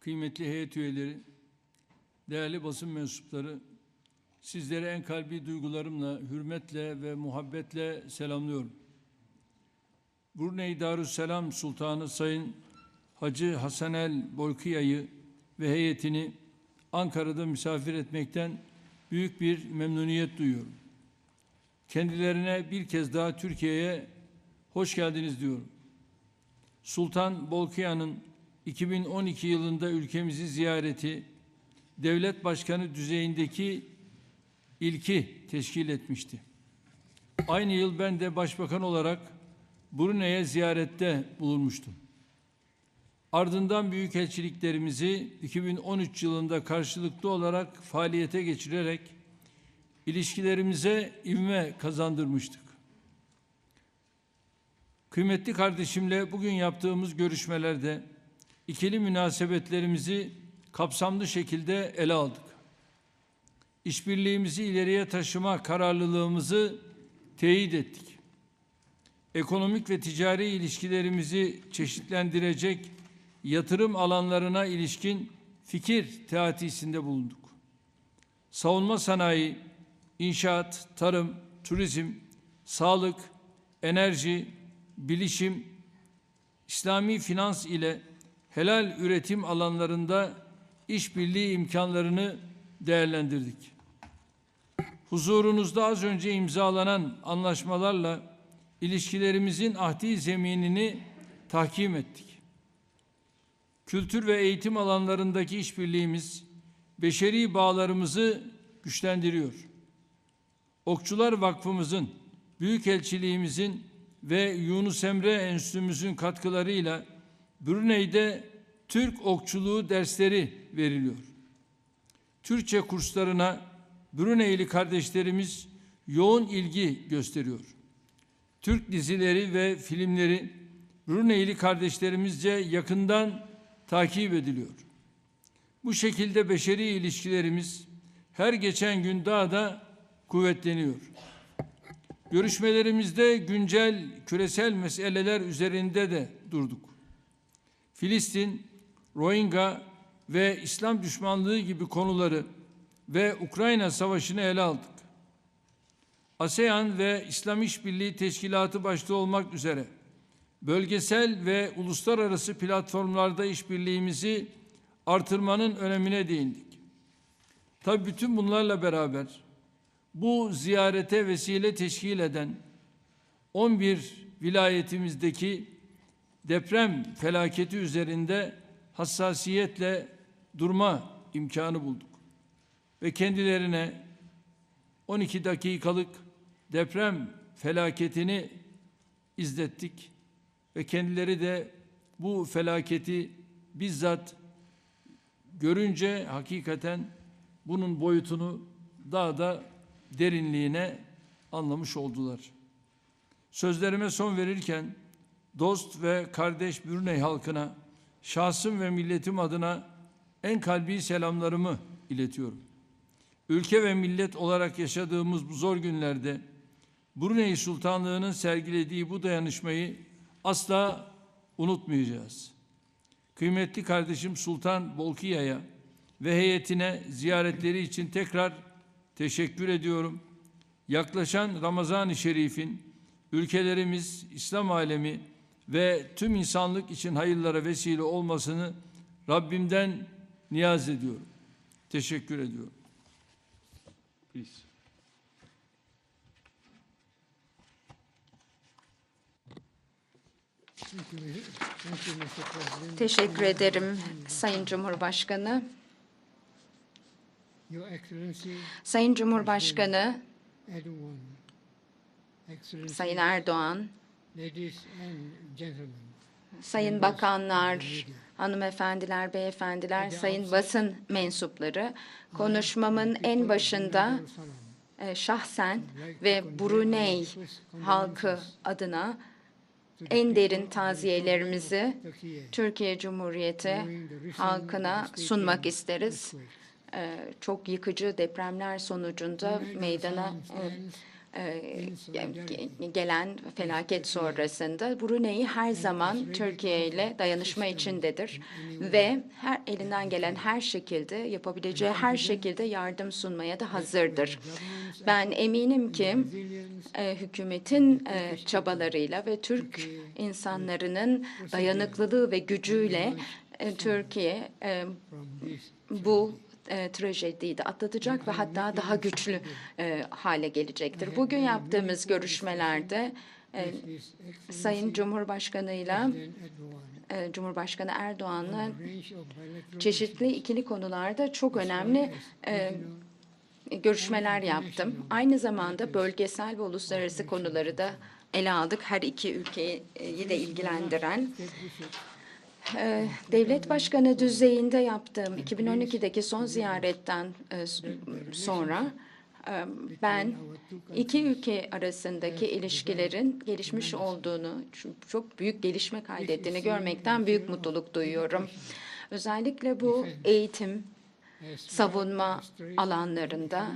kıymetli heyet üyeleri, değerli basın mensupları, sizleri en kalbi duygularımla, hürmetle ve muhabbetle selamlıyorum. Brunei Darüsselam Sultanı Sayın Hacı Hasanel Bolkiya'yı ve heyetini Ankara'da misafir etmekten büyük bir memnuniyet duyuyorum. Kendilerine bir kez daha Türkiye'ye hoş geldiniz diyorum. Sultan Bolkia'nın 2012 yılında ülkemizi ziyareti devlet başkanı düzeyindeki ilki teşkil etmişti. Aynı yıl ben de başbakan olarak Brunei'ye ziyarette bulunmuştum. Ardından büyükelçiliklerimizi 2013 yılında karşılıklı olarak faaliyete geçirerek ilişkilerimize ivme kazandırmıştık. Kıymetli kardeşimle bugün yaptığımız görüşmelerde ikili münasebetlerimizi kapsamlı şekilde ele aldık. İşbirliğimizi ileriye taşıma kararlılığımızı teyit ettik. Ekonomik ve ticari ilişkilerimizi çeşitlendirecek yatırım alanlarına ilişkin fikir teatisinde bulunduk. Savunma sanayi, inşaat, tarım, turizm, sağlık, enerji, bilişim, İslami finans ile helal üretim alanlarında işbirliği imkanlarını değerlendirdik. Huzurunuzda az önce imzalanan anlaşmalarla ilişkilerimizin ahdi zeminini tahkim ettik. Kültür ve eğitim alanlarındaki işbirliğimiz beşeri bağlarımızı güçlendiriyor. Okçular Vakfımızın, Büyükelçiliğimizin ve Yunus Emre Enstitümüzün katkılarıyla Brunei'de Türk okçuluğu dersleri veriliyor. Türkçe kurslarına Brunei'li kardeşlerimiz yoğun ilgi gösteriyor. Türk dizileri ve filmleri Brunei'li kardeşlerimizce yakından takip ediliyor. Bu şekilde beşeri ilişkilerimiz her geçen gün daha da kuvvetleniyor. Görüşmelerimizde güncel küresel meseleler üzerinde de durduk. Filistin, Rohingya ve İslam düşmanlığı gibi konuları ve Ukrayna Savaşı'nı ele aldık. ASEAN ve İslam İşbirliği Teşkilatı başta olmak üzere bölgesel ve uluslararası platformlarda işbirliğimizi artırmanın önemine değindik. Tabii bütün bunlarla beraber bu ziyarete vesile teşkil eden 11 vilayetimizdeki deprem felaketi üzerinde hassasiyetle durma imkanı bulduk. Ve kendilerine 12 dakikalık deprem felaketini izlettik ve kendileri de bu felaketi bizzat görünce hakikaten bunun boyutunu daha da derinliğine anlamış oldular. Sözlerime son verirken dost ve kardeş Brunei halkına şahsım ve milletim adına en kalbi selamlarımı iletiyorum. Ülke ve millet olarak yaşadığımız bu zor günlerde Brunei Sultanlığı'nın sergilediği bu dayanışmayı asla unutmayacağız. Kıymetli kardeşim Sultan Bolkia'ya ve heyetine ziyaretleri için tekrar teşekkür ediyorum. Yaklaşan Ramazan-ı Şerif'in ülkelerimiz, İslam alemi ve tüm insanlık için hayırlara vesile olmasını Rabbimden niyaz ediyorum. Teşekkür ediyorum. Please. Teşekkür ederim Sayın Cumhurbaşkanı. Your Excellency Sayın Cumhurbaşkanı, Sayın Erdoğan, sayın bakanlar, hanımefendiler, beyefendiler, sayın basın mensupları, konuşmamın en başında e, şahsen ve Brunei halkı adına en derin taziyelerimizi Türkiye. Cumhuriyeti halkına sunmak isteriz. Ee, Çok yıkıcı depremler sonucunda meydana e, e, gelen felaket sonrasında Brunei her zaman Türkiye ile dayanışma içindedir ve her elinden gelen her şekilde yapabileceği her şekilde yardım sunmaya da hazırdır. Ben eminim ki e, hükümetin e, çabalarıyla ve Türk insanlarının dayanıklılığı ve gücüyle e, Türkiye e, bu e, trajediyi de atlatacak ve hatta daha güçlü e, hale gelecektir. Bugün yaptığımız görüşmelerde e, Sayın Cumhurbaşkanı'yla President Erdogan e, Cumhurbaşkanı Erdoğan'la çeşitli ikili konularda çok önemli e, görüşmeler yaptım. Aynı zamanda bölgesel ve uluslararası konuları da ele aldık. Her iki ülkeyi de ilgilendiren. Ee, Devlet Başkanı düzeyinde yaptığım 2012'deki son ziyaretten e, sonra e, ben iki ülke arasındaki ilişkilerin gelişmiş olduğunu, çok büyük gelişme kaydettiğini görmekten büyük mutluluk duyuyorum. Özellikle bu eğitim, savunma alanlarında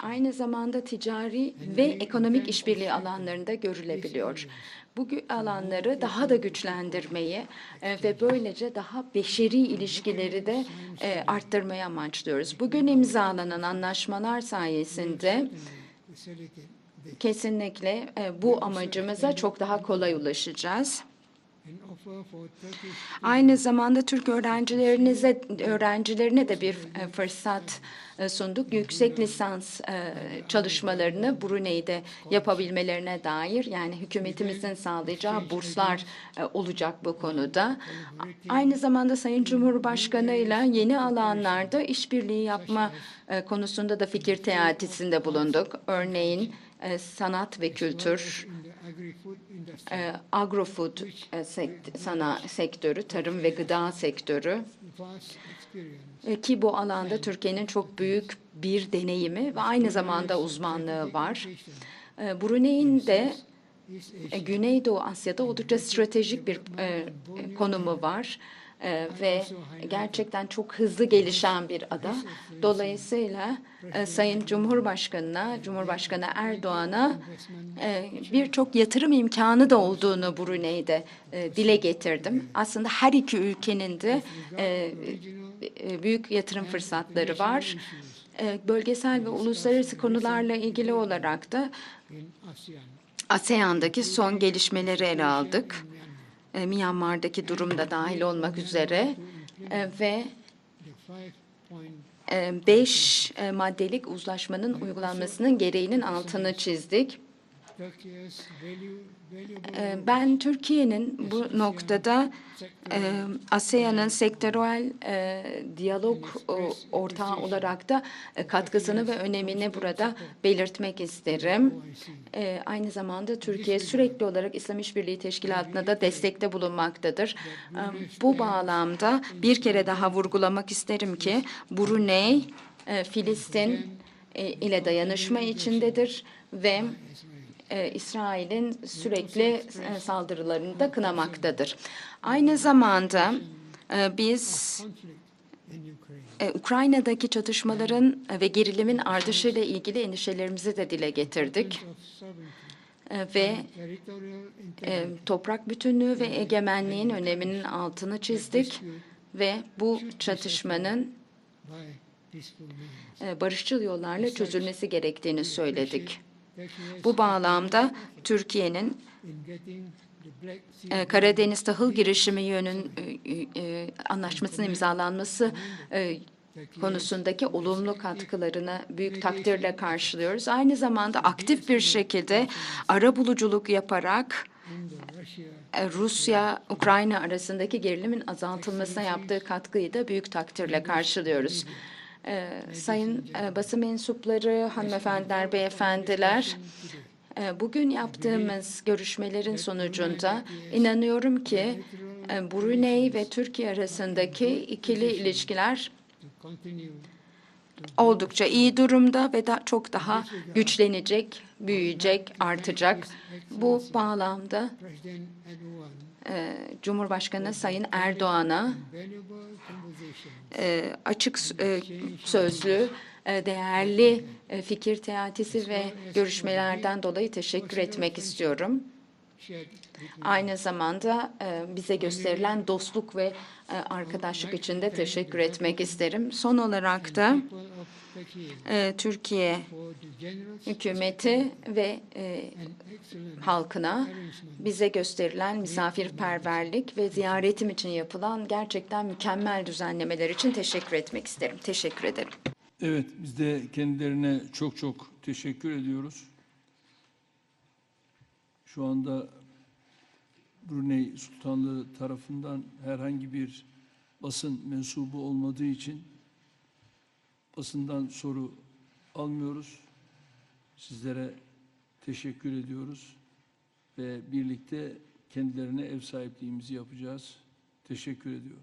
aynı zamanda ticari ve ekonomik işbirliği alanlarında görülebiliyor. Bu alanları daha da güçlendirmeyi e, ve böylece daha beşeri ilişkileri de e, arttırmayı amaçlıyoruz. Bugün imzalanan anlaşmalar sayesinde kesinlikle e, bu amacımıza çok daha kolay ulaşacağız. Aynı zamanda Türk öğrencilerinize öğrencilerine de bir e, fırsat e, sunduk. Yüksek lisans e, çalışmalarını Brunei'de yapabilmelerine dair yani hükümetimizin sağlayacağı burslar olacak bu konuda. Aynı zamanda Sayın Cumhurbaşkanı'yla yeni alanlarda işbirliği yapma konusunda da fikir teatisinde bulunduk. Örneğin sanat ve kültür, e, agrofood e, sektörü, tarım ve gıda sektörü E, ki bu alanda Türkiye'nin çok büyük bir deneyimi ve aynı zamanda uzmanlığı var. E, Brunei'nin de e, Güneydoğu Asya'da oldukça stratejik bir e, e, konumu var. E, ve gerçekten çok hızlı gelişen bir ada. Dolayısıyla e, Sayın Cumhurbaşkanı'na, Cumhurbaşkanı Erdoğan'a e, birçok yatırım imkanı da olduğunu Brunei'de e, dile getirdim. Aslında her iki ülkenin de büyük yatırım fırsatları var. Bölgesel ve uluslararası konularla ilgili olarak da. ASEAN'daki son gelişmeleri ele aldık. E, Myanmar'daki durum da dahil olmak üzere E, ve e, beş e, maddelik uzlaşmanın uygulanmasının gereğinin altını çizdik. Ben Türkiye'nin bu noktada e, ASEAN'ın sektörel e, diyalog ortağı olarak da e, katkısını ve önemini burada belirtmek isterim. Aynı zamanda Türkiye sürekli olarak İslam İşbirliği Teşkilatı'na da destekte bulunmaktadır. Bu bağlamda bir kere daha vurgulamak isterim ki Brunei, Filistin ile dayanışma içindedir ve e, İsrail'in sürekli e, saldırılarını da kınamaktadır. Aynı zamanda e, biz e, Ukrayna'daki çatışmaların ve gerilimin artışıyla ilgili endişelerimizi de dile getirdik E, ve e, toprak bütünlüğü ve egemenliğin öneminin altını çizdik ve bu çatışmanın e, barışçıl yollarla çözülmesi gerektiğini söyledik. Bu bağlamda Türkiye'nin e, Karadeniz tahıl girişimi yönün e, e, anlaşmasının imzalanması konusundaki olumlu katkılarını büyük takdirle karşılıyoruz. Aynı zamanda aktif bir şekilde ara buluculuk yaparak Rusya-Ukrayna arasındaki gerilimin azaltılmasına yaptığı katkıyı da büyük takdirle karşılıyoruz. E, Sayın e, basın mensupları, hanımefendiler, beyefendiler, e, bugün yaptığımız görüşmelerin sonucunda inanıyorum ki e, Brunei ve Türkiye arasındaki ikili ilişkiler oldukça iyi durumda ve da çok daha güçlenecek, büyüyecek, artacak. Bu bağlamda e, Cumhurbaşkanı Sayın Erdoğan'a e, açık e, sözlü, değerli fikir teatisi ve görüşmelerden dolayı teşekkür etmek istiyorum. Aynı zamanda e, bize gösterilen dostluk ve e, arkadaşlık için de teşekkür etmek isterim. Son olarak da e, Türkiye hükümeti ve halkına bize gösterilen misafirperverlik ve ziyaretim için yapılan gerçekten mükemmel düzenlemeler için teşekkür etmek isterim. Teşekkür ederim. Evet, biz de kendilerine çok çok teşekkür ediyoruz. Şu anda Brunei Sultanlığı tarafından herhangi bir basın mensubu olmadığı için basından soru almıyoruz. Sizlere teşekkür ediyoruz ve birlikte kendilerine ev sahipliğimizi yapacağız. Teşekkür ediyorum.